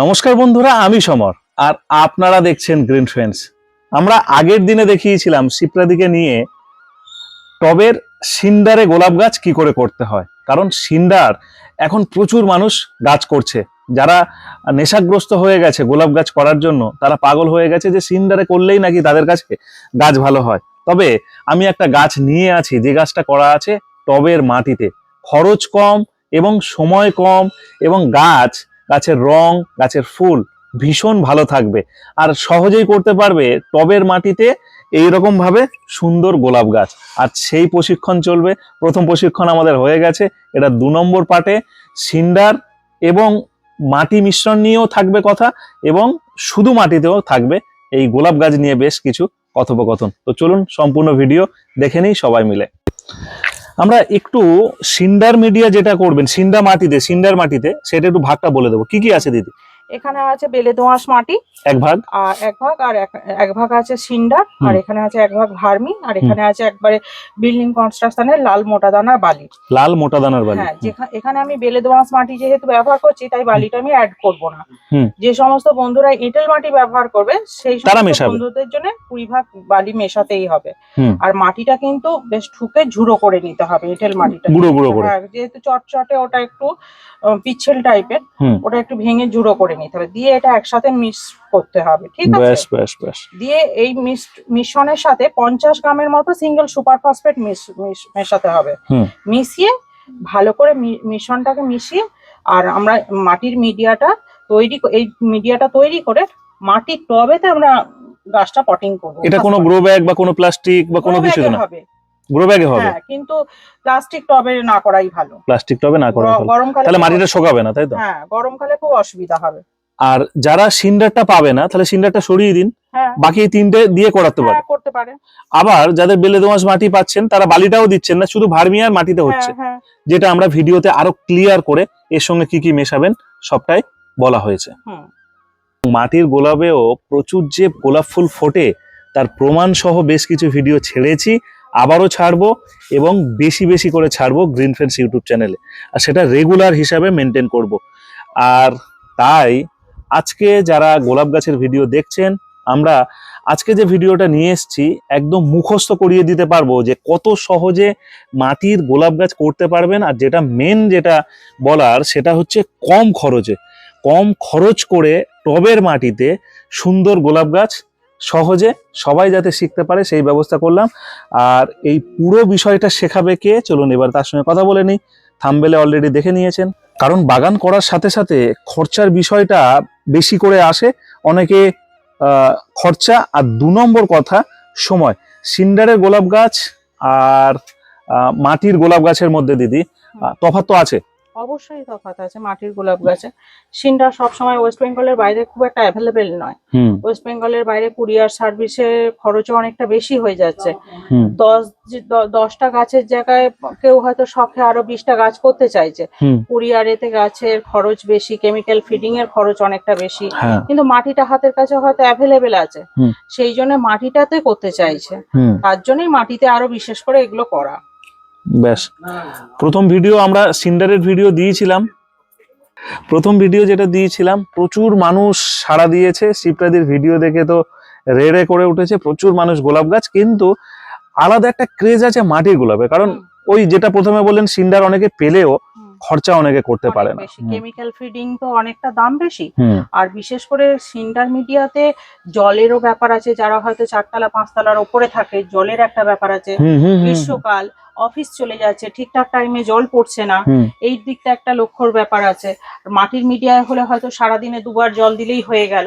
নমস্কার বন্ধুরা, আমি সমর। আর আপনারা দেখছেন গ্রিন ফ্রেন্ডস আমরা আগের দিনে দেখিয়েছিলাম শিপ্রাদিকে নিয়ে টবের সিন্ডারে গোলাপ গাছ কি করে করতে হয়। কারণ সিন্ডার এখন প্রচুর মানুষ গাছ করছে। যারা নেশাগ্রস্ত হয়ে গেছে গোলাপ গাছ করার জন্য, তারা পাগল হয়ে গেছে যে সিন্ডারে করলেই নাকি তাদের কাছে গাছ ভালো হয়। তবে আমি একটা গাছ নিয়ে আছি, যে গাছটা করা আছে টবের মাটিতে। খরচ কম এবং সময় কম এবং গাছ গাছের রং, গাছের ফুল ভীষণ ভালো থাকবে। আর সহজেই করতে পারবে টবের মাটিতে এই ভাবে সুন্দর গোলাপ গাছ। আর সেই প্রশিক্ষণ চলবে। প্রথম প্রশিক্ষণ আমাদের হয়ে গেছে। এটা দু নম্বর পার্টে। সিন্ডার এবং মাটি মিশ্রণ নিয়েও থাকবে কথা এবং শুধু মাটিতেও থাকবে এই গোলাপ গাছ নিয়ে বেশ কিছু কথোপকথন। তো চলুন সম্পূর্ণ ভিডিও দেখে নিই সবাই মিলে। আমরা একটু সিন্ডার মিডিয়া যেটা করবেন সিন্ডা মাটিতে, সিন্ডার মাটিতে, সেটা একটু ভাগটা বলে দেবো। কি কি আছে দিদি? এখানে আছে বেলে দোঁয়াশ মাটি। এক ভাগ? আর এক ভাগ আর এক- ভাগ আছে সিন্ডার আর এখানে আছে এক ভাগ ভার্মি আর এখানে আছে একবারে বিল্ডিং কনস্ট্রাকশনের লাল মোটা দানার বালি। লাল মোটা দানার বালি হ্যাঁ এখানে আমি বেলে দোঁয়াশ মাটি যেহেতু ব্যবহার করছি তাই বালিটা আমি অ্যাড করব না। যে সমস্ত বন্ধুরা এঁটেল মাটি ব্যবহার করবে সেই সমস্ত। বন্ধুদের জন্য কুড়ি ভাগ বালি মেশাতেই হবে। আর মাটিটা কিন্তু বেশ ঠুকে ঝুড়ো করে নিতে হবে এঁটেল মাটিটা। গুঁড়ো গুঁড়ো করে। হ্যাঁ, যেহেতু চটচটে ওটা একটু পিচ্ছিল টাইপের। ওটা একটু ভেঙে জুড়ো করে নিতে হবে। দিয়ে এটা একসাথে মিক্স করতে হবে ঠিক আছে? দিয়ে এই মিশ্রণের সাথে পঞ্চাশ গ্রামের মতো সিঙ্গেল সুপার ফসফেট মেশাতে হবে। মিশিয়ে ভালো করে মিশ্রণটাকে মিশিয়ে আর আমরা মাটির মিডিয়াটা তৈরি এই মিডিয়াটা তৈরি করে মাটির টবেতে আমরা গাছটা পটিং করব। এটা কোনো গ্রো ব্যাগ বা কোনো প্লাস্টিক বা কোনো কিছু না? হবে। গ্রো ব্যাগে হবে? হ্যাঁ কিন্তু প্লাস্টিক টবে না করাই ভালো। প্লাস্টিক টবে না করে ভালো। তাহলে মাটিটা শোকাবে না তাই তো? হ্যাঁ গরমকালে খুব অসুবিধা হবে। আর যারা সিন্ডারটা পাবে না তাহলে সিন্ডারটা সরিয়ে দিন। হ্যাঁ। বাকি তিনটে দিয়ে করাতে পারে। হ্যাঁ করতে পারে। আবার যাদের বেলে দোঁয়াশ মাটি পাচ্ছেন তারা বালিটাও দিচ্ছেন না শুধু ভার্মিয়ার মাটিতে হচ্ছে। হ্যাঁ। হ্যাঁ যেটা আমরা ভিডিওতে আরও ক্লিয়ার করে এর সঙ্গে কি কি মেশাবেন সবটাই বলা হয়েছে। মাটির গোলাপেও প্রচুর যে গোলাপ ফুল ফোটে তার প্রমাণ সহ বেশ কিছু ভিডিও ছেড়েছি। আবারও ছাড়বো এবং বেশি বেশি করে ছাড়বো গ্রিন ফ্রেন্ডস ইউটিউব চ্যানেলে আর সেটা রেগুলার হিসাবে মেনটেন করব। আর তাই আজকে যারা গোলাপ গাছের ভিডিও দেখছেন, আমরা আজকে যে ভিডিওটা নিয়ে এসেছি, একদম মুখস্থ করিয়ে দিতে পারব যে কত সহজে মাটির গোলাপ গাছ করতে পারবেন আর যেটা মেন যেটা বলার সেটা হচ্ছে কম খরচে। কম খরচ করে টবের মাটিতে সুন্দর গোলাপ গাছ সহজে সবাই যাতে শিখতে পারে, সেই ব্যবস্থা করলাম। আর এই পুরো বিষয়টা শেখাবে কে? চলুন এবার তার সঙ্গে কথা বলে নিই। থামবেলে অলরেডি দেখে নিয়েছেন। কারণ বাগান করার সাথে সাথে খরচার বিষয়টা বেশি করে আসে। অনেকে খরচা আর দু নম্বর কথা, সময়। সিন্ডারের গোলাপ গাছ আর মাটির গোলাপ গাছের মধ্যে দিদি তফাৎ তো আছে। অবশ্যই তফাৎ আছে মাটির গোলাপ গাছে সিনটা সবসময় ওয়েস্ট বেঙ্গলের বাইরে খুব একটা অ্যাভেলেবেল নয়। ওয়েস্ট বেঙ্গলের বাইরে কুরিয়ার সার্ভিসের খরচও অনেকটা বেশি হয়ে যাচ্ছে। দশ দশটা গাছের জায়গায় কেউ হয়তো শখে আরও বিশটা গাছ করতে চাইছে। কুরিয়ারেতে গাছের খরচ বেশি কেমিক্যাল ফিডিং এর খরচ অনেকটা বেশি। হ্যাঁ। কিন্তু মাটিটা হাতের কাছে হয়তো অ্যাভেলেবেল আছে। সেই জন্য মাটিটাতে করতে চাইছে। তার জন্যই মাটিতে আরও বিশেষ করে এগুলো করা। ব্যাস। প্রথম ভিডিও আমরা সিন্ডারের ভিডিও দিয়েছিলাম। প্রথম ভিডিও যেটা দিয়েছিলাম প্রচুর মানুষ সাড়া দিয়েছে। শিবরাদির ভিডিও দেখে তো রেড়ে করে উঠেছে। প্রচুর মানুষ গোলাপ গাছ কিন্তু আলাদা একটা ক্রেজ আছে মাটির গোলাপে। কারণ ওই যেটা প্রথমে বললেন সিন্ডার অনেকে পেলেও খরচা অনেকে করতে পারে না। কেমিক্যাল ফিডিং তো অনেকটা দাম বেশি। আর বিশেষ করে সিন্টার মিডিয়াতে জলেরও ব্যাপার আছে। যারা হয়তো চারতলা পাঁচতলার ওপরে থাকে জলের একটা ব্যাপার আছে। গ্রীষ্মকাল অফিস চলে যাচ্ছে ঠিকঠাক টাইমে জল পড়ছে না এই দিকটা একটা লক্ষ্যর ব্যাপার আছে। মাটির মিডিয়ায় হলে হয়তো সারাদিনে দুবার জল দিলেই হয়ে গেল।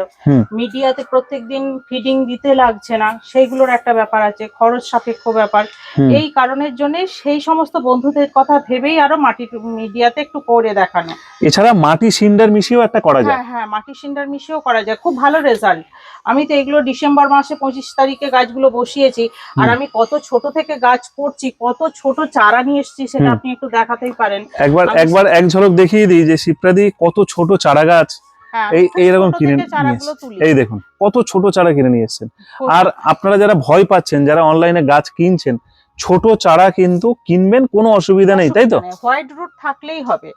মিডিয়াতে প্রত্যেকদিন ফিডিং দিতে লাগছে না সেইগুলোর একটা ব্যাপার আছে খরচ সাপেক্ষ ব্যাপার। এই কারণের জন্য সেই সমস্ত বন্ধুদের কথা ভেবেই আরও মাটির মিডিয়াতে একটু করে দেখানো। এছাড়া মাটি সিন্ডার মিশিয়েও একটা করা যায়। হ্যাঁ হ্যাঁ মাটি সিন্ডার মিশিয়েও করা যায়। খুব ভালো রেজাল্ট আমি তো এগুলো ডিসেম্বর মাসে পঁচিশ তারিখে গাছগুলো বসিয়েছি আর আমি কত ছোট থেকে গাছ করছি কত ছোট চারা নিয়ে এসেছি সেটা আপনি একটু দেখাতেই পারেন। একবার একবার এক ঝলক দেখিয়ে দিই যে শিপ্রাদি কত ছোট চারা গাছ হ্যাঁ এই এইরকম কিনে এই দেখুন কত ছোট চারা কিনে নিয়ে এসেছেন। আর আপনারা যারা ভয় পাচ্ছেন যারা অনলাইনে গাছ কিনছেন ছোট চারা কিন্তু কিনবেন কোনো অসুবিধা নেই তাই তো? হোয়াইট রুট থাকলেই হবে।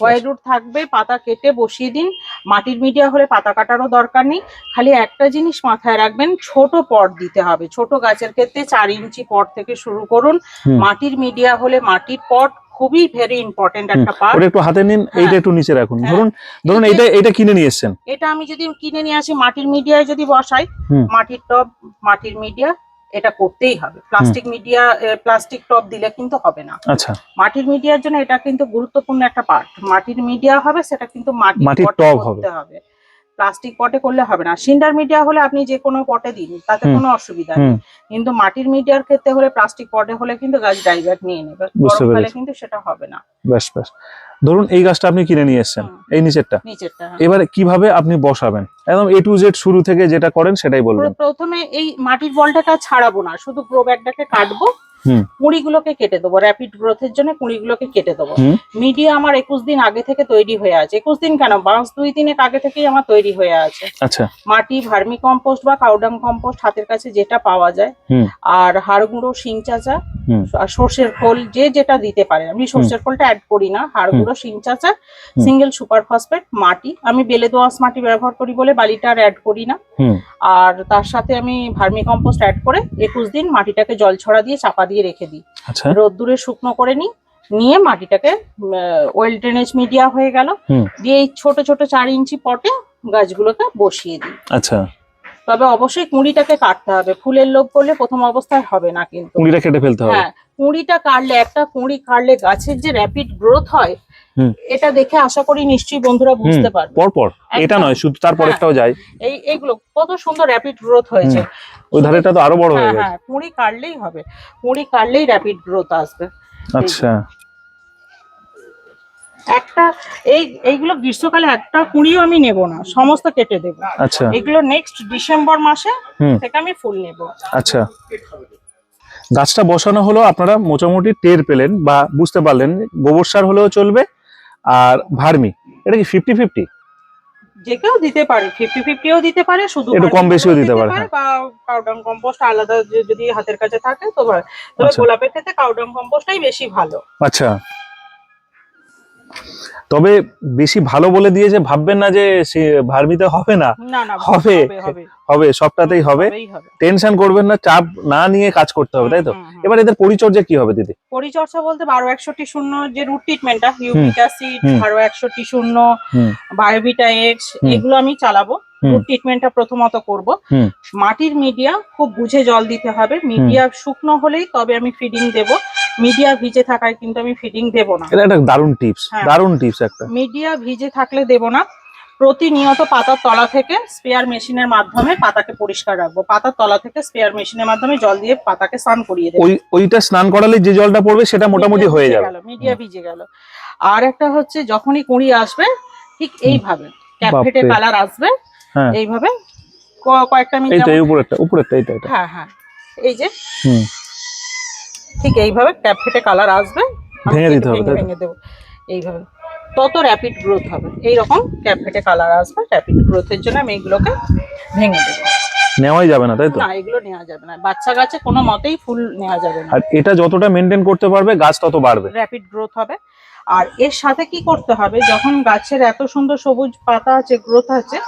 হোয়াইট রুট থাকবে পাতা কেটে বসিয়ে দিন। মাটির মিডিয়া হলে পাতা কাটারও দরকার নেই। খালি একটা জিনিস মাথায় রাখবেন ছোট পট দিতে হবে। ছোট গাছের ক্ষেত্রে চার ইঞ্চি পট থেকে শুরু করুন। মাটির মিডিয়া হলে মাটির পট খুবই ভেরি ইম্পর্টেন্ট একটা পার্ট। একটু হাতে নিন এইটা একটু নিচে রাখুন। হ্যাঁ। ধরুন ধরুন এইটা এইটা কিনে নিয়ে এসছেন। এটা আমি যদি কিনে নিয়ে আসি মাটির মিডিয়ায় যদি বসাই মাটির টব মাটির মিডিয়া এটা করতেই হবে। প্লাস্টিক মিডিয়া প্লাস্টিক টপ দিলে কিন্তু হবে না। আচ্ছা। মাটির মিডিয়ার জন্য এটা কিন্তু গুরুত্বপূর্ণ একটা পার্ট মাটির মিডিয়া হবে সেটা কিন্তু মাটির পটে করতে হবে। প্লাস্টিক পটে করলে হবে না। সিন্ডার মিডিয়া হলে আপনি যে কোনো পটে দিন তাতে কোনো অসুবিধা নেই। কিন্তু মাটির মিডিয়ার ক্ষেত্রে হলে প্লাস্টিক পটে হলে কিন্তু গাছ ডাইভার্ট নিয়ে নেবে। গরমকালে কিন্তু সেটা হবে না। ব্যাস ব্যাস ধরুন এই গাছটা আপনি কিনে নিয়ে এসছেন এই নিচেরটা। নিচেরটা হ্যাঁ। এবারে কীভাবে আপনি বসাবেন? একদম এ টু জেড শুরু থেকে যেটা করেন সেটাই বলবেন। প্রথমে এই মাটির বলটাকে ছাড়াবো না শুধু গ্রো ব্যাগটাকে কাটবো। কুঁড়িগুলোকে কেটে দেবো র্যাপিড গ্রোথের জন্য কুঁড়িগুলোকে কেটে দেবো। মিডিয়া আমার একুশ দিন আগে থেকে তৈরি হয়ে আছে। একুশ দিন কেন? বাঁশ দুই দিনের আগে থেকেই আমার তৈরি হয়ে আছে। আচ্ছা। মাটি ভার্মি কম্পোস্ট বা কাউডাং কম্পোস্ট হাতের কাছে যেটা পাওয়া যায়। আর হাড় গুঁড়ো শিং চাচা। আর সর্ষের খোল যে যেটা দিতে পারে আমি সর্ষের খোলটা অ্যাড করি না। হাড়। গুঁড়ো শিং চাচা সিঙ্গেল সুপার ফসফেট মাটি। আমি বেলে দোআঁশ মাটি ব্যবহার করি বলে বালিটা আর অ্যাড করি না। আর তার সাথে আমি ভার্মি কম্পোস্ট অ্যাড করে একুশ দিন মাটিটাকে জল ছড়া দিয়ে চাপা দিয়ে রেখে দিই। আচ্ছা। রোদ্দুরে শুকনো করে নিই। নিয়ে মাটিটাকে ওয়েল ড্রেনেজ মিডিয়া হয়ে গেল। দিয়ে এই ছোট ছোট চার ইঞ্চি পটে গাছগুলোকে বসিয়ে দিই। আচ্ছা। তবে অবশ্যই কুঁড়িটাকে কাটতে হবে। ফুলের লোভ করলে প্রথম অবস্থায় হবে না কিন্তু। কুঁড়িটা কেটে ফেলতে হবে। হ্যাঁ কুঁড়িটা কাটলে একটা কুঁড়ি কাটলে গাছের যে র্যাপিড গ্রোথ হয় এটা দেখে আশা করি নিশ্চয়ই বন্ধুরা বুঝতে পারবে। পর পর এটা নয় শুধু তারপরেরটাও যায়। এই এইগুলো কত সুন্দর র্যাপিড গ্রোথ হয়েছে। ওই ধারেটা তো আরও বড় হয়ে হ্যাঁ গেছে। হ্যাঁ কুঁড়ি কাটলেই হবে। কুঁড়ি কাটলেই র্যাপিড গ্রোথ আসবে। আচ্ছা। একটা এই এইগুলো গ্রীষ্মকালে একটা কুঁড়িও আমি নেব না সমস্ত কেটে দেবো। আচ্ছা। এগুলো নেক্সট ডিসেম্বর মাসে থেকে আমি ফুল নেব। আচ্ছা। গাছটা বসানো হলো আপনারা মোটামুটি টের পেলেন বা বুঝতে পারলেন গোবর সার হলেও চলবে আর ভার্মি এটা কি ফিফটি ফিফটি যে কেউ দিতে পারে ফিফটি ফিফটিও দিতে পারে শুধু একটু কম বেশিও দিতে পারে, হ্যাঁ। বা কাউডাং কম্পোস্ট আলাদা যদি হাতের কাছে থাকে তো। তবে আচ্ছা। গোলাপের ক্ষেত্রে কাউডাং কম্পোস্টটাই বেশি ভালো। আচ্ছা। তবে বেশি ভালো বলে দিয়েছে ভাববেন না যে ভার্মিতে হবে না হবে। হবে সবটাতেই হবে। টেনশন করবেন না চাপ না নিয়ে কাজ করতে হবে তাই তো। এবার এদের পরিচর্যা কি হবে দিদি? পরিচর্যা বলতে বারো একষট্টি শূন্য যে রুট ট্রিটমেন্টটা ইউরিক অ্যাসিড। বারো একষট্টি শূন্য বায়োভিটা এক্স এগুলো আমি চালাবো। রুট ট্রিটমেন্টটা প্রথমত করব। মাটির মিডিয়া খুব বুঝে জল দিতে হবে। মিডিয়া শুকনো হলেই তবে আমি ফিডিং দেব। মিডিয়া ভিজে থাকায় কিন্তু আমি ফিডিং দেব না। এটা একটা দারুণ টিপস। দারুণ টিপস একটা। মিডিয়া ভিজে থাকলে দেব না। প্রতিনিয়ত পাতার তলা থেকে স্পেয়ার মেশিনের মাধ্যমে পাতাকে পরিষ্কার রাখব। পাতার তলা থেকে স্পেয়ার মেশিনের মাধ্যমে জল দিয়ে পাতাকে স্নান করিয়ে দেবো। ওই ওইটা স্নান করালে যে জলটা পড়বে সেটা মোটামুটি হয়ে যাবে। মিডিয়া ভিজে গেল। আর একটা হচ্ছে যখনই কুঁড়ি আসবে ঠিক এইভাবে। বাপরে। কালার আসবে হ্যাঁ। এইভাবে কয়েকটা মিনিট এইটা এই উপরেরটা উপরেরটা এইটা। হ্যাঁ হ্যাঁ। এই যে। হুম। ঠিক এইভাবে ক্যাপফেটে কালার আসবে ভেঙে দিতে হবে, ভেঙে দেবো। এইভাবে। তত র্যাপিড গ্রোথ হবে। এইরকম ক্যাপফেটে কালার আসবে র্যাপিড গ্রোথের জন্য আমি এগুলোকে ভেঙে দেবো। নেওয়াই যাবে না তাই তো? না এগুলো নেওয়া যাবে না। বাচ্চা গাছে কোনো মতেই ফুল নেওয়া যাবে না। আর এটা যতটা মেনটেন করতে পারবে গাছ তত বাড়বে। র্যাপিড গ্রোথ হবে। আর এর সাথে কি করতে হবে যখন গাছের এত সুন্দর সবুজ পাতা আছে গ্রোথ আছে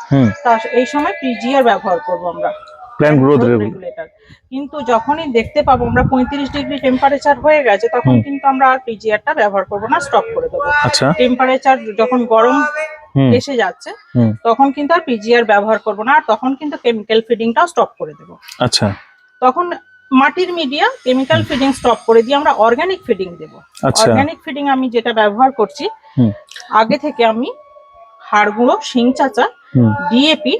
তা এই সময় পিজিআর ব্যবহার করব আমরা। প্ল্যান্ট গ্রোথ রেগুলেটর কিন্তু যখনই দেখতে পাবো আমরা পঁয়ত্রিশ ডিগ্রি টেম্পারেচার হয়ে গেছে তখন কিন্তু আমরা আর পিজিআরটা ব্যবহার করব না স্টপ করে দেবো। আচ্ছা। টেম্পারেচার যখন গরম এসে যাচ্ছে তখন কিন্তু আর পিজিআর ব্যবহার করব না আর তখন কিন্তু কেমিক্যাল ফিডিংটাও স্টপ করে দেবো। আচ্ছা। তখন মাটির মিডিয়া কেমিক্যাল ফিডিং স্টপ করে দিয়ে আমরা অর্গানিক ফিডিং দেবো। আচ্ছা। অর্গানিক ফিডিং আমি যেটা ব্যবহার করছি আগে থেকে আমি হাড় গুঁড়ো শিং চাচা ডিএপি।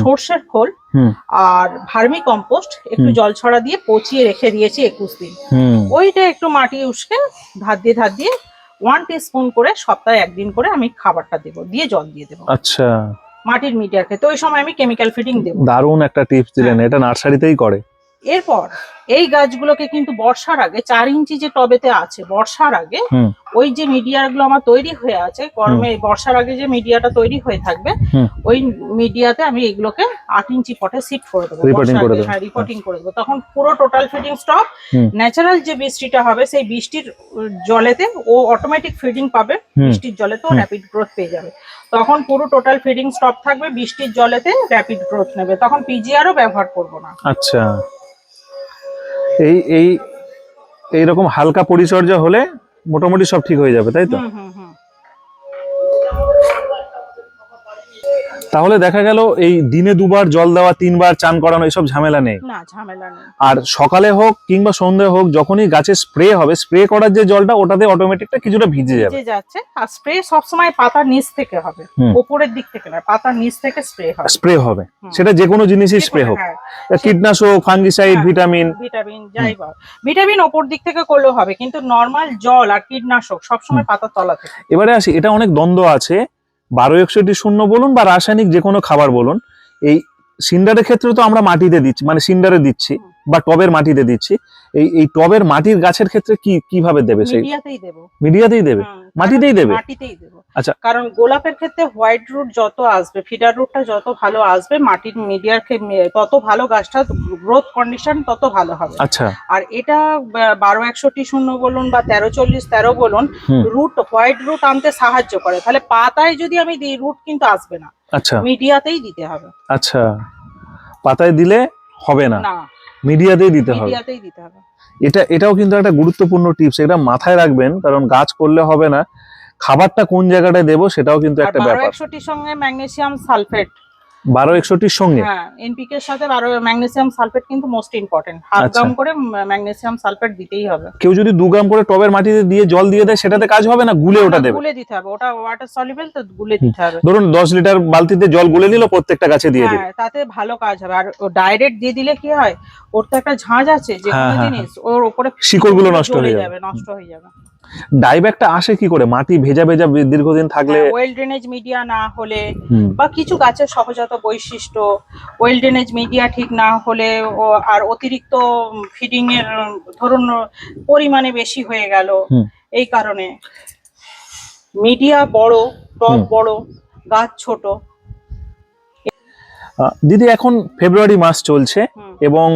সর্ষের খোল আর ভার্মি কম্পোস্ট একটু জল ছড়া দিয়ে পচিয়ে রেখে দিয়েছি একুশ দিন। হুম। ওইটা একটু মাটি উসকে ধার দিয়ে ধার দিয়ে ওয়ান স্পুন করে সপ্তাহে একদিন করে আমি খাবারটা দেবো দিয়ে জল দিয়ে দেবো। আচ্ছা। মাটির মিডিয়ার ক্ষেত্রে ওই সময় আমি কেমিক্যাল ফিটিং দেবো। দারুণ একটা টিপস দিলেন হ্যাঁ। এটা নার্সারিতেই করে। এরপর এই গাছগুলোকে কিন্তু বর্ষার আগে চার ইঞ্চি যে টবেতে আছে বর্ষার আগে ওই যে মিডিয়াগুলো আমার তৈরি হয়ে আছে গরমে বর্ষার আগে যে মিডিয়াটা তৈরি হয়ে থাকবে ওই মিডিয়াতে আমি এগুলোকে আট ইঞ্চি পটে শিফট করে দেবো দেবো। হ্যাঁ রিপোর্টিং করে দেবো। তখন পুরো টোটাল ফিডিং স্টপ ন্যাচারাল যে বৃষ্টিটা হবে সেই বৃষ্টির জলেতে ও অটোমেটিক ফিডিং পাবে বৃষ্টির জলেতে ও। র্যাপিড গ্রোথ পেয়ে যাবে। তখন পুরো টোটাল ফিডিং স্টপ থাকবে বৃষ্টির জলেতে র্যাপিড গ্রোথ নেবে। তখন পিজিআরও ব্যবহার করব না। আচ্ছা। এই এই এইরকম হালকা পরিচর্যা হলে মোটামুটি সব ঠিক হয়ে যাবে তাই তো? তাহলে দেখা গেল এই দিনে দুবার জল দেওয়া তিনবার চান করানো এসব ঝামেলা নেই। না ঝামেলা নেই। আর সকালে হোক কিংবা সন্ধ্যে হোক যখনই গাছে স্প্রে হবে স্প্রে করার যে জলটা ওটাতে অটোমেটিকটা কিছুটা ভিজে যাবে। ভিজে যাচ্ছে। আর স্প্রে সবসময় পাতার নিচ থেকে হবে। উপরের দিক থেকে না পাতার নিচ থেকে স্প্রে হবে। স্প্রে হবে। সেটা যে কোনো জিনিসই স্প্রে হোক। হ্যাঁ, কীটনাশক ফাঙ্গিসাইড। ভিটামিন ভিটামিন যাই ভিটামিন ওপর দিক থেকে করলেও হবে কিন্তু নর্মাল জল আর কীটনাশক সবসময় পাতার তলা থেকে। এবারে আসি এটা অনেক দ্বন্দ্ব আছে। বারো একষট্টি শূন্য বলুন বা রাসায়নিক যে কোনো খাবার বলুন এই সিন্ডারের ক্ষেত্রে তো আমরা মাটিতে দিচ্ছি মানে সিন্ডারে দিচ্ছি বা টবের মাটিতে দিচ্ছি। এই এই টবের মাটির গাছের ক্ষেত্রে কি কীভাবে দেবে সেই? মিডিয়াতেই দেবো। হুম, মাটিতেই দেবে? মাটিতেই দেবো। আচ্ছা। কারণ গোলাপের ক্ষেত্রে হোয়াইট রুট যত আসবে ফিডার রুটটা যত ভালো আসবে মাটির মিডিয়ার তত ভালো গাছটা গ্রোথ কন্ডিশন তত ভালো হবে। আচ্ছা। আর এটা বারো একষট্টি শূন্য বলুন বা তেরো চল্লিশ তেরো বলুন রুট হোয়াইট রুট আনতে সাহায্য করে। তাহলে পাতায় যদি আমি দিই রুট কিন্তু আসবে না। আচ্ছা। মিডিয়াতেই দিতে হবে। আচ্ছা। পাতায় দিলে হবে না? না। মিডিয়াতেই দিতে হবে? মিডিয়াতেই দিতে হবে। এটা এটাও কিন্তু একটা গুরুত্বপূর্ণ টিপস এটা মাথায় রাখবেন কারণ গাছ করলে হবে না। খাবারটা কোন জায়গাটায় দেবো সেটাও কিন্তু একটা ব্যাপার। সঙ্গে ম্যাগনেসিয়াম সালফেট। বারো একষট্টির সঙ্গে? হ্যাঁ এনপিকে এর সাথে বারো ম্যাগনেসিয়াম সালফেট কিন্তু মোস্ট ইম্পর্টেন্ট হাফ আচ্ছা। গ্রাম করে ম্যাগনেসিয়াম সালফেট দিতেই হবে। কেউ যদি দু গ্রাম করে টবের মাটিতে দিয়ে জল দিয়ে দেয় সেটাতে কাজ হবে না? গুলে ওটা দেবে? গুলে দিতে হবে। ওটা ওয়াটার সলিবল তো গুলে দিতে হবে। ধরুন দশ লিটার বালতিতে জল গুলে নিল প্রত্যেকটা গাছে দিয়ে দিল। হ্যাঁ তাতে ভালো কাজ হবে। আর ডাইরেক্ট দিয়ে দিলে কি হয়? ওর তো একটা ঝাঁঝ আছে যে হ্যাঁ, কোনো হ্যাঁ, জিনিস। ওর উপরে শিকড়গুলো নষ্ট হয়ে যাবে নষ্ট হয়ে যাবে। ডাইব্যাকটা আসে কি করে? মাটি ভেজা ভেজা দীর্ঘদিন থাকলে ওয়েল ড্রেনেজ মিডিয়া না হলে বা কিছু গাছের সহজাত বৈশিষ্ট্য ওয়েল ড্রেনেজ মিডিয়া ঠিক না হলে আর অতিরিক্ত ফিডিং এর ধরুন পরিমাণে বেশি হয়ে গেল এই কারণে। মিডিয়া বড় টব হুম। বড় গাছ ছোট। দিদি এখন ফেব্রুয়ারি মাস চলছে এবং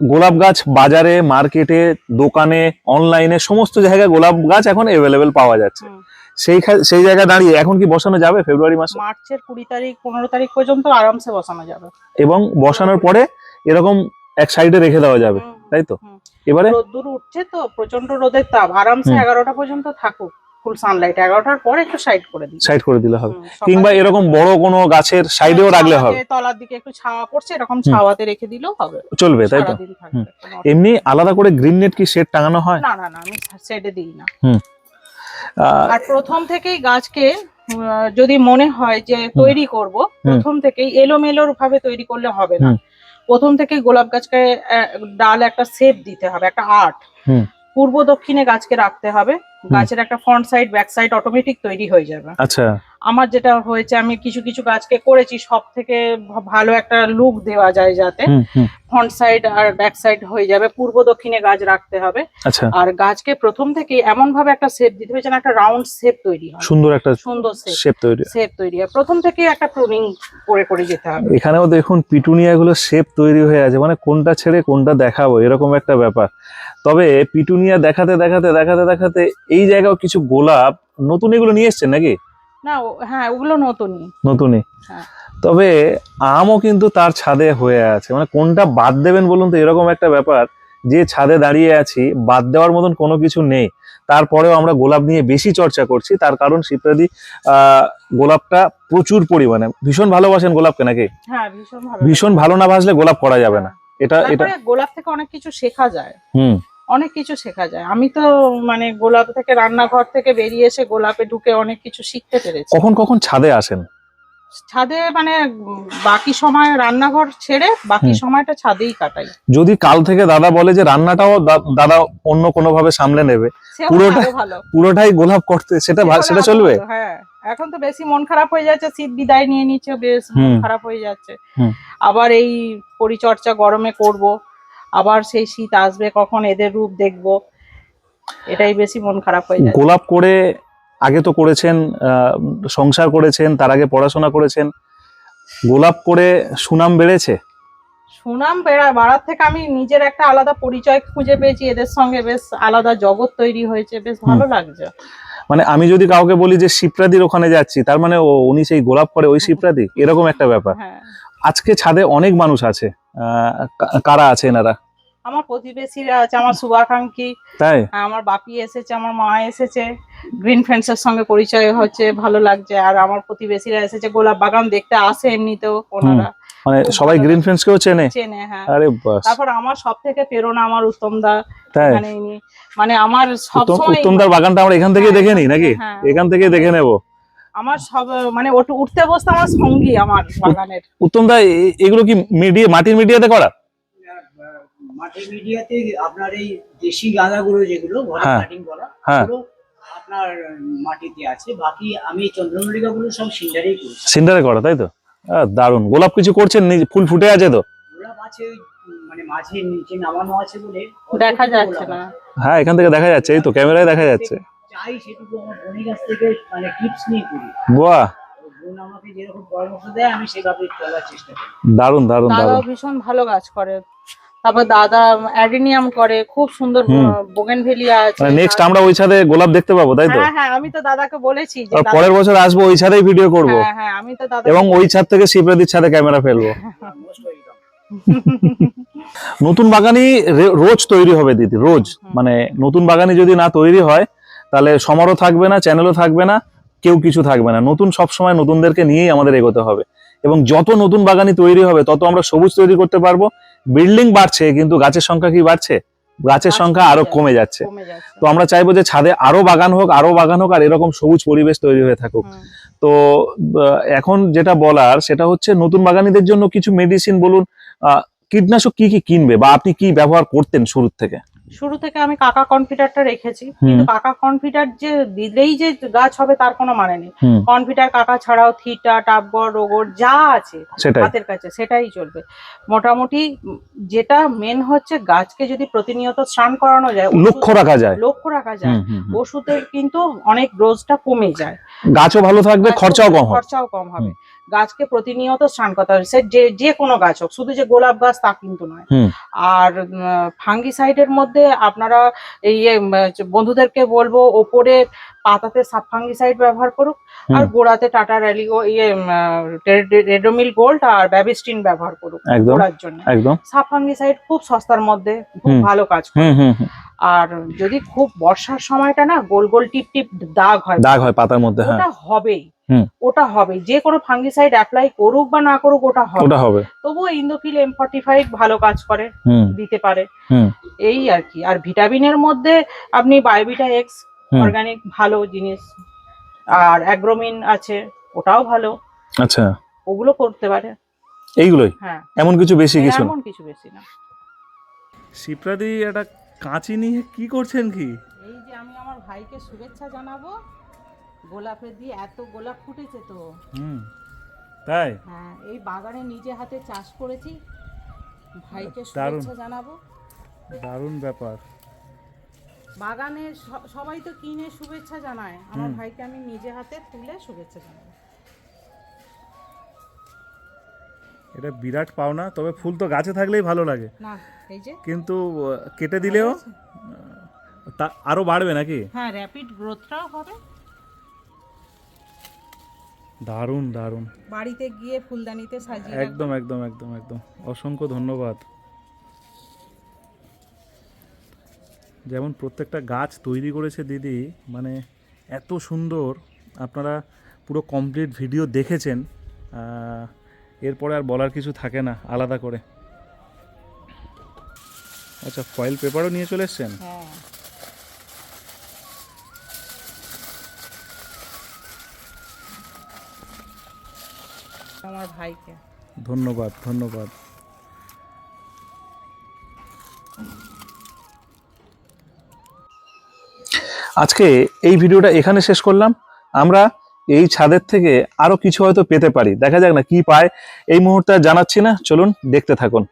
গোলাপ গাছ বাজারে মার্কেটে দোকানে অনলাইনে সমস্ত জায়গায় গোলাপ গাছ এখন অ্যাভেলেবেল পাওয়া যাচ্ছে। সেই সেই জায়গায় দাঁড়িয়ে এখন কি বসানো যাবে ফেব্রুয়ারি মাসে? মার্চের কুড়ি তারিখ পনেরো তারিখ পর্যন্ত আরামসে বসানো যাবে। এবং বসানোর পরে এরকম এক সাইডে রেখে দেওয়া যাবে তাই তো? এবারে রোদ্দুর উঠছে তো প্রচণ্ড রোদের তাপ আরামসে এগারোটা পর্যন্ত থাকুক। ফুল সানলাইট এগারোটার পরে একটু সাইড করে দিই। সাইড করে দিলে হবে। কিংবা এরকম বড় কোনো গাছের সাইডেও রাখলে হবে। তলার দিকে একটু ছাওয়া পড়ছে এরকম ছাওয়াতে রেখে দিলেও হবে। চলবে তাই তো? এমনি আলাদা করে গ্রিন নেট কি সেট টাঙানো হয়? না না না আমি সেটে দিই না। আর প্রথম থেকেই গাছকে যদি মনে হয় যে তৈরি করব প্রথম থেকেই এলোমেলোর ভাবে তৈরি করলে হবে না। প্রথম থেকে গোলাপ গাছকে ডাল একটা শেপ দিতে হবে একটা আর্ট পূর্ব দক্ষিণে গাছকে রাখতে হবে। গাছের একটা front side back side automatic তৈরি হয়ে যাবে। আচ্ছা। আমার যেটা হয়েছে আমি কিছু কিছু গাছকে করেছি সব থেকে ভালো একটা লুক দেওয়া যায় যাতে ফ্রন্ট সাইড আর ব্যাক সাইড হয়ে যাবে পূর্ব দক্ষিণে গাছ রাখতে হবে। আচ্ছা। আর গাছকে প্রথম থেকে এমন ভাবে একটা শেপ দিতে হবে যেন একটা রাউন্ড শেপ তৈরি হয়। সুন্দর একটা সুন্দর শেপ তৈরি শেপ তৈরি হয়। প্রথম থেকে একটা প্রুনিং করে করে যেতে হবে। এখানেও দেখুন পিটুনিয়া গুলো শেপ তৈরি হয়ে আছে মানে কোনটা ছেড়ে কোনটা দেখাবো এরকম একটা ব্যাপার। তবে পিটুনিয়া দেখাতে দেখাতে দেখাতে দেখাতে এই জায়গাও কিছু গোলাপ নতুন এগুলো নিয়ে এসছেন নাকি? না ও- হ্যাঁ ওগুলো নতুনই। নতুনই। হ্যাঁ। তবে আমও কিন্তু তার ছাদে হয়ে আছে। মানে কোনটা বাদ দেবেন বলুন তো এরকম একটা ব্যাপার। যে ছাদে দাঁড়িয়ে আছি বাদ দেওয়ার মতন কোনো কিছু নেই। তারপরেও আমরা গোলাপ নিয়ে বেশি চর্চা করছি। তার কারণ শিপ্রাদি আহ গোলাপটা প্রচুর পরিমাণে। ভীষণ ভালোবাসেন গোলাপকে নাকি? হ্যাঁ ভীষণ ভালো না ভাসলে গোলাপ করা যাবে না। এটা এটা গোলাপ থেকে অনেক কিছু শেখা যায়। হুম। অনেক কিছু শেখা যায়। আমি তো মানে গোলাপ থেকে রান্নাঘর থেকে বেরিয়ে এসে গোলাপে ঢুকে অনেক কিছু শিখতে পেরেছি। কখন কখন ছাদে আসেন? ছাদে মানে বাকি সময় রান্নাঘর ছেড়ে বাকি সময়টা ছাদেই কাটাই। যদি কাল থেকে দাদা বলে যে রান্নাটাও দাদা অন্য কোনো ভাবে সামলে নেবে পুরোটা- পুরোটাই গোলাপ করতে সেটা সেটা চলবে? হ্যাঁ। এখন তো বেশি মন খারাপ হয়ে যাচ্ছে শীত বিদায় নিয়ে নিচ্ছে বেশ মন খারাপ হয়ে যাচ্ছে। আবার এই পরিচর্যা গরমে করব। আবার সেই শীত আসবে কখন এদের রূপ দেখব এটাই বেশি মন খারাপ হয়ে যায়। গোলাপ করে আগে তো করেছেন সংসার করেছেন তার আগে পড়াশোনা করেছেন গোলাপ করে সুনাম বেড়েছে? সুনাম বেড়া বাড়ার থেকে আমি নিজের একটা আলাদা পরিচয় খুঁজে পেয়েছি এদের সঙ্গে বেশ আলাদা জগৎ তৈরি হয়েছে বেশ ভালো লাগছে। মানে আমি যদি কাউকে বলি যে শিপ্রাদির ওখানে যাচ্ছি তার মানে ও উনি সেই গোলাপ করে ওই শিপ্রাদি? এরকম একটা ব্যাপার। হ্যাঁ। আজকে ছাদে অনেক মানুষ আছে। কারা আছে এনারা? আমার প্রতিবেশীরা আছে আমার শুভাকাঙ্ক্ষী তাই? আমার বাপি এসেছে আমার মা এসেছে গ্রিন ফ্রেন্ডসের সঙ্গে পরিচয় হচ্ছে ভালো লাগছে। আর আমার প্রতিবেশীরা এসেছে গোলাপ বাগান দেখতে আসে এমনিতেও ওনারা। মানে সবাই গ্রিন ফ্রেন্ডস কেও চেনে? চেনে হ্যাঁ। আরে বাস। তারপর আমার সব থেকে প্রেরণা আমার উত্তম দা ইনি। মানে আমার সব উত্তম উত্তমদার বাগানটা আমরা এখান থেকে হ্যাঁ, দেখে নিই নাকি? হ্যাঁ। এখান থেকে দেখে নেব। আমার সব মানে ওটু উঠতে বসতে আমার সঙ্গী আমার বাগানের। উত্তমদা এ- এগুলো কি মিডিয়া মাটির মিডিয়াতে করা? মাটি মিডিয়াতে আপনার এই দেশি গাঁদাগুলো যেগুলো হ্যাঁ। কাটিং করা হ্যাঁ। আপনার মাটিতে আছে। বাকি আমি চন্দ্রমল্লিকাগুলো সব সিন্ডারেই করেছি। সিন্ডারে করা তাই তো? দারুণ। গোলাপ কিছু করছেন ফুল ফুটে আছে তো? গোলাপ আছে মানে মাঝে নিচে নামানো আছে বলে। দেখা যাচ্ছে না। হ্যাঁ এখান থেকে দেখা যাচ্ছে এই তো ক্যামেরায় দেখা যাচ্ছে। চাই সেটুকু আমার বোনের কাছ থেকে মানে টিপস নিয়ে করি। বাহ! আমাকে যেরকম পরামর্শ দেয় আমি সেভাবে চলার চেষ্টা করি। দারুণ দারুণ দারুণ। ভীষণ ভালো গাছ করে। তারপর দাদা অ্যাডিনিয়াম করে খুব সুন্দর বোগেনভেলিয়া আছে। মানে নেক্সট আমরা ওই ছাদে গোলাপ দেখতে পাবো তাই তো? হ্যাঁ হ্যাঁ আমি তো দাদাকে বলেছি যে পরের বছর আসব ওই ছাদেই ভিডিও করব। হ্যাঁ হ্যাঁ আমি তো দাদা এবং ওই ছাদ থেকে শিবরাদির ছাদে ক্যামেরা ফেলব। নতুন বাগানই রোজ তৈরি হবে দিদি রোজ। মানে নতুন বাগানই যদি না তৈরি হয় তাহলে সমারও থাকবে না চ্যানেলও থাকবে না কেউ কিছু থাকবে না। নতুন সব সময় নতুনদেরকে নিয়েই আমাদের এগোতে হবে। এবং যত নতুন বাগানি তৈরি হবে তত আমরা সবুজ তৈরি করতে পারব। বিল্ডিং বাড়ছে কিন্তু গাছের সংখ্যা কি বাড়ছে? গাছের সংখ্যা আরও কমে যাচ্ছে। তো আমরা চাইব যে ছাদে আরও বাগান হোক আরও বাগান হোক আর এরকম সবুজ পরিবেশ তৈরি হয়ে থাকুক। তো এখন যেটা বলার সেটা হচ্ছে নতুন বাগানিদের জন্য কিছু মেডিসিন বলুন আহ, কীটনাশক কি কি কিনবে বা আপনি কি ব্যবহার করতেন শুরুর থেকে? শুরু থেকে আমি কাকা কনফিডারটা রেখেছি কিন্তু কাকা কনফিডার যে দিলেই যে গাছ হবে তার কোনো মানে নেই। কনফিডার কাকা ছাড়াও থিটা টাপগড় রোগর যা আছে হাতের কাছে সেটাই চলবে। মোটামুটি যেটা মেন হচ্ছে গাছকে যদি প্রতিনিয়ত স্নান করানো যায় লক্ষ্য রাখা যায়। লক্ষ্য রাখা যায়। ওষুধের কিন্তু অনেক ডোজটা কমে যায়। গাছও ভালো থাকবে খরচাও কম খরচাও কম হবে। গাছকে প্রতিনিয়ত স্নান করতে হবে সে যে যে কোনো গাছ হোক শুধু যে গোলাপ গাছ তা কিন্তু নয়। আর ফাঙ্গিসাইডের মধ্যে আপনারা এই বন্ধুদেরকে বলব ওপরে পাতাতে সাব ফাঙ্গিসাইড ব্যবহার করুক আর গোড়াতে টাটা র্যালিগো ইয়ে রেডোমিল গোল্ড আর ব্যাবিস্টিন ব্যবহার করুক গোড়ার জন্য। একদম। সাব ফাঙ্গিসাইড খুব সস্তার মধ্যে খুব ভালো কাজ করে। আর যদি খুব বর্ষার সময়টা না গোল গোল টিপ টিপ দাগ হয় দাগ হয় পাতার মধ্যে হ্যাঁ। হবেই। ওটা হবে। যে কোনো ফাঙ্গিসাইড অ্যাপ্লাই করুক বা না করুক ওটা হবে। ওটা হবে। তবুও ইন্দোফিল এম ফর্টি ফাইভ ভালো কাজ করে দিতে পারে। এই আর কি। আর ভিটামিনের মধ্যে আপনি বায়োবিটা এক্স। অর্গানিক ভালো জিনিস। আর অ্যাগ্রোমিন আছে ওটাও ভালো। আচ্ছা। ওগুলো করতে পারে। এইগুলোই? হ্যাঁ। এমন কিছু বেশি কিছু এমন কিছু বেশি না। শিপ্রাদি একটা কাঁচি নিয়ে কি করছেন কি? এই যে আমি আমার ভাইকে শুভেচ্ছা জানাব। গোলাপের দিয়ে এত গোলাপ ফুটেছে তো। হুম তাই? হ্যাঁ এই বাগানে নিজে হাতে চাষ করেছি। ভাইকে শুভেচ্ছা জানাব। দারুণ ব্যাপার। বাগানে সবাই তো কিনে শুভেচ্ছা জানায়। আমার ভাইকে আমি নিজে হাতে তুলে শুভেচ্ছা জানাব। এটা বিরাট পাওনা তবে ফুল তো গাছে থাকলেই ভালো লাগে। না এই যে। কিন্তু কেটে দিলেও তা আরও বাড়বে নাকি? হ্যাঁ র্যাপিড গ্রোথটাও হবে। দারুণ দারুণ। বাড়িতে গিয়ে ফুলদানিতে সাজিয়ে একদম একদম একদম একদম। অসংখ্য ধন্যবাদ। যেমন প্রত্যেকটা গাছ তৈরি করেছে দিদি মানে এত সুন্দর। আপনারা পুরো কমপ্লিট ভিডিও দেখেছেন। এরপরে আর বলার কিছু থাকে না আলাদা করে। আচ্ছা ফয়েল পেপারও নিয়ে চলে এসছেন? হ্যাঁ। আমার ভাইকে। ধন্যবাদ ধন্যবাদ। আজকে এই ভিডিওটা এখানে শেষ করলাম। আমরা এই ছাদের থেকে আরও কিছু হয়তো পেতে পারি। দেখা যাক না কি পায়। এই মুহূর্তে জানাচ্ছি না। চলুন দেখতে থাকুন।